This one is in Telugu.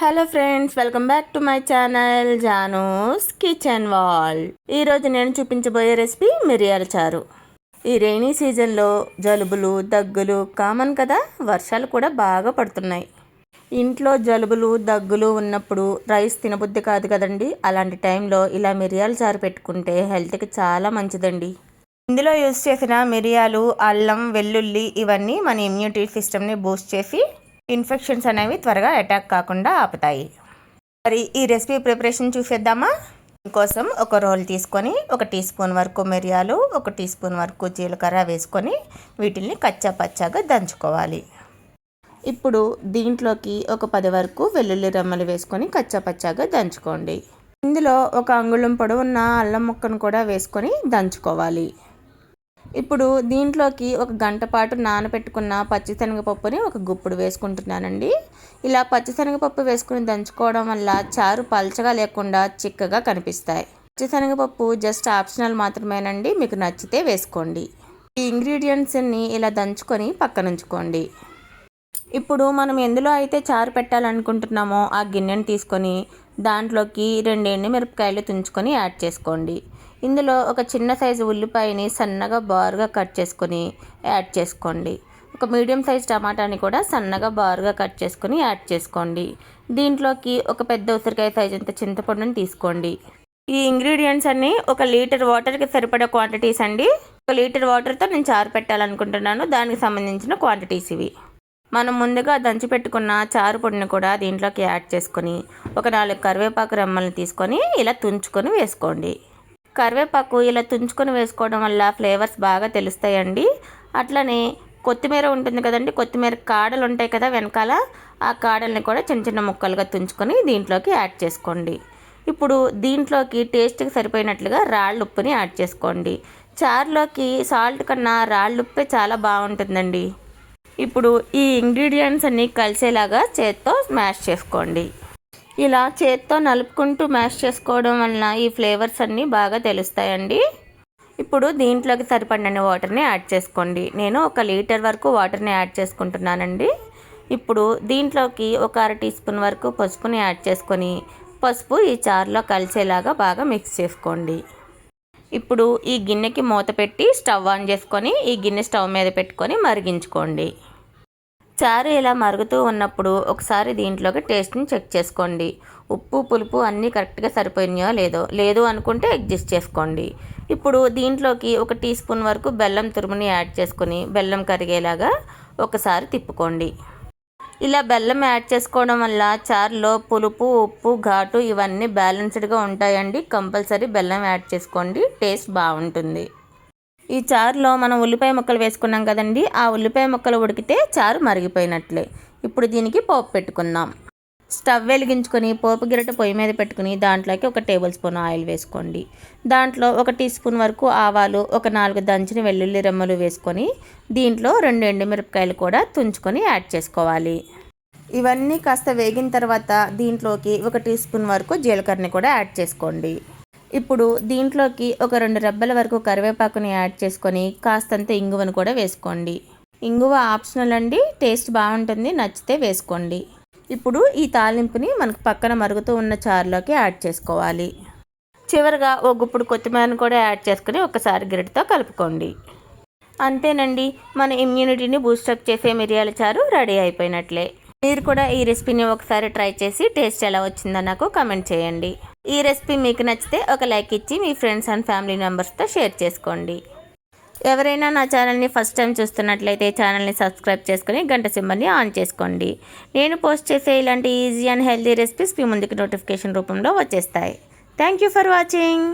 Hello friends welcome back to my channel Janu's kitchen wall. ఈరోజు నేను చూపించబోయే రెసిపీ మిరియాల చారు. ఈ రైనీ సీజన్లో జలుబులు దగ్గులు కామన్ కదా వర్షాలు కూడా బాగా పడుతున్నాయి. ఇంట్లో జలుబులు దగ్గులు ఉన్నప్పుడు రైస్ తినబుద్ధి కాదు కదండి. అలాంటి టైంలో ఇలా మిరియాల చారు పెట్టుకుంటే హెల్త్కి చాలా మంచిదండి. ఇందులో యూస్ చేసిన మిరియాలు అల్లం వెల్లుల్లి ఇవన్నీ మన ఇమ్యూనిటీ సిస్టమ్ని బూస్ట్ చేసి ఇన్ఫెక్షన్స్ అనేవి త్వరగా అటాక్ కాకుండా ఆపుతాయి. మరి ఈ రెసిపీ ప్రిపరేషన్ చూసేద్దామా? కోసం ఒక రోల్ తీసుకొని ఒక టీ స్పూన్ వరకు మిరియాలు ఒక టీ స్పూన్ వరకు జీలకర్ర వేసుకొని వీటిని కచ్చా పచ్చాగా దంచుకోవాలి. ఇప్పుడు దీంట్లోకి ఒక పది వరకు వెల్లుల్లి రెమ్మలు వేసుకొని కచ్చా పచ్చాగా దంచుకోండి. ఇందులో ఒక అంగుళం పొడవున్న అల్లం ముక్కను కూడా వేసుకొని దంచుకోవాలి. ఇప్పుడు దీంట్లోకి ఒక గంట పాటు నానబెట్టుకున్న పచ్చిశనగపప్పుని ఒక గుప్పుడు వేసుకుంటున్నానండి. ఇలా పచ్చిశనగపప్పు వేసుకుని దంచుకోవడం వల్ల చారు పల్చగా లేకుండా చిక్కగా కనిపిస్తాయి. పచ్చిశనగపప్పు జస్ట్ ఆప్షనల్ మాత్రమేనండి మీకు నచ్చితే వేసుకోండి. ఈ ఇంగ్రీడియంట్స్ని ఇలా దంచుకొని పక్కనుంచుకోండి. ఇప్పుడు మనం ఎందులో అయితే చారు పెట్టాలనుకుంటున్నామో ఆ గిన్నెని తీసుకొని దాంట్లోకి రెండు ఎండు మిరపకాయలు తుంచుకొని యాడ్ చేసుకోండి. ఇందులో ఒక చిన్న సైజు ఉల్లిపాయని సన్నగా బారుగా కట్ చేసుకొని యాడ్ చేసుకోండి. ఒక మీడియం సైజ్ టమాటాని కూడా సన్నగా బారుగా కట్ చేసుకొని యాడ్ చేసుకోండి. దీంట్లోకి ఒక పెద్ద ఉసిరికాయ సైజ్ అంత చింతపండుని తీసుకోండి. ఈ ఇంగ్రీడియంట్స్ అన్నీ ఒక లీటర్ వాటర్కి సరిపడే క్వాంటిటీస్ అండి. ఒక లీటర్ వాటర్తో నేను చారు పెట్టాలనుకుంటున్నాను. దానికి సంబంధించిన క్వాంటిటీస్ ఇవి. మనం ముందుగా దంచి పెట్టుకున్న చారు పొడిని కూడా దీంట్లోకి యాడ్ చేసుకొని ఒక నాలుగు కరివేపాకు రెమ్మల్ని తీసుకొని ఇలా తుంచుకొని వేసుకోండి. కరివేపాకు ఇలా తుంచుకొని వేసుకోవడం వల్ల ఫ్లేవర్స్ బాగా తెలుస్తాయండి. అట్లనే కొత్తిమీర ఉంటుంది కదండి కొత్తిమీర కాడలు ఉంటాయి కదా వెనకాల ఆ కాడల్ని కూడా చిన్న చిన్న ముక్కలుగా తుంచుకొని దీంట్లోకి యాడ్ చేసుకోండి. ఇప్పుడు దీంట్లోకి టేస్ట్కి సరిపోయినట్లుగా రాళ్ళు ఉప్పుని యాడ్ చేసుకోండి. చారులోకి సాల్ట్ కన్నా రాళ్ళు ఉప్పే చాలా బాగుంటుందండి. ఇప్పుడు ఈ ఇంగ్రీడియంట్స్ అన్నీ కలిసేలాగా చేత్తో స్మాష్ చేసుకోండి. ఇలా చేత్తో నలుపుకుంటూ మ్యాష్ చేసుకోవడం వలన ఈ ఫ్లేవర్స్ అన్నీ బాగా తెలుస్తాయండి. ఇప్పుడు దీంట్లోకి సరిపడిన వాటర్ని యాడ్ చేసుకోండి. నేను ఒక లీటర్ వరకు వాటర్ని యాడ్ చేసుకుంటున్నానండి. ఇప్పుడు దీంట్లోకి ఒక అర టీ స్పూన్ వరకు పసుపుని యాడ్ చేసుకొని పసుపు ఈ చారులో కలిసేలాగా బాగా మిక్స్ చేసుకోండి. ఇప్పుడు ఈ గిన్నెకి మూత పెట్టి స్టవ్ ఆన్ చేసుకొని ఈ గిన్నె స్టవ్ మీద పెట్టుకొని మరిగించుకోండి. చారు ఇలా మరుగుతూ ఉన్నప్పుడు ఒకసారి దీంట్లోకి టేస్ట్ని చెక్ చేసుకోండి. ఉప్పు పులుపు అన్నీ కరెక్ట్గా సరిపోయినాయో లేదో లేదు అనుకుంటే అడ్జస్ట్ చేసుకోండి. ఇప్పుడు దీంట్లోకి ఒక టీ స్పూన్ వరకు బెల్లం తురుముని యాడ్ చేసుకుని బెల్లం కరిగేలాగా ఒకసారి తిప్పుకోండి. ఇలా బెల్లం యాడ్ చేసుకోవడం వల్ల చారులో పులుపు ఉప్పు ఘాటు ఇవన్నీ బ్యాలెన్స్డ్గా ఉంటాయండి. కంపల్సరీ బెల్లం యాడ్ చేసుకోండి. టేస్ట్ బాగుంటుంది. ఈ చారులో మనం ఉల్లిపాయ ముక్కలు వేసుకున్నాం కదండి ఆ ఉల్లిపాయ ముక్కలు ఉడికితే చారు మరిగిపోయినట్లే. ఇప్పుడు దీనికి పోపు పెట్టుకుందాం. స్టవ్ వెలిగించుకొని పోపు గిరట పొయ్యి మీద పెట్టుకుని దాంట్లోకి ఒక టేబుల్ స్పూన్ ఆయిల్ వేసుకోండి. దాంట్లో ఒక టీ స్పూన్ వరకు ఆవాలు ఒక నాలుగు దంచిన వెల్లుల్లి రెమ్మలు వేసుకొని దీంట్లో రెండు ఎండుమిరపకాయలు కూడా తుంచుకొని యాడ్ చేసుకోవాలి. ఇవన్నీ కాస్త వేగిన తర్వాత దీంట్లోకి ఒక టీ స్పూన్ వరకు జీలకర్రని కూడా యాడ్ చేసుకోండి. ఇప్పుడు దీంట్లోకి ఒక రెండు రెబ్బల వరకు కరివేపాకుని యాడ్ చేసుకొని కాస్తంత ఇంగువను కూడా వేసుకోండి. ఇంగువ ఆప్షనల్ అండి టేస్ట్ బాగుంటుంది నచ్చితే వేసుకోండి. ఇప్పుడు ఈ తాలింపుని మనకు పక్కన మరుగుతూ ఉన్న చారులోకి యాడ్ చేసుకోవాలి. చివరిగా ఒక గుప్పుడు కొత్తిమీరను కూడా యాడ్ చేసుకుని ఒకసారి గిరిటితో కలుపుకోండి. అంతేనండి మన ఇమ్యూనిటీని బూస్టప్ చేసే మిరియాల చారు రెడీ అయిపోయినట్లే. మీరు కూడా ఈ రెసిపీని ఒకసారి ట్రై చేసి టేస్ట్ ఎలా వచ్చిందో నాకు కమెంట్ చేయండి. ఈ రెసిపీ మీకు నచ్చితే ఒక లైక్ ఇచ్చి మీ ఫ్రెండ్స్ అండ్ ఫ్యామిలీ మెంబర్స్తో షేర్ చేసుకోండి. ఎవరైనా నా ఛానల్ని ఫస్ట్ టైం చూస్తున్నట్లయితే ఛానల్ని సబ్స్క్రైబ్ చేసుకుని గంట సింబల్ని ఆన్ చేసుకోండి. నేను పోస్ట్ చేసే ఇలాంటి ఈజీ అండ్ హెల్తీ రెసిపీస్ మీ ముందుకు నోటిఫికేషన్ రూపంలో వచ్చేస్తాయి. Thank you for watching.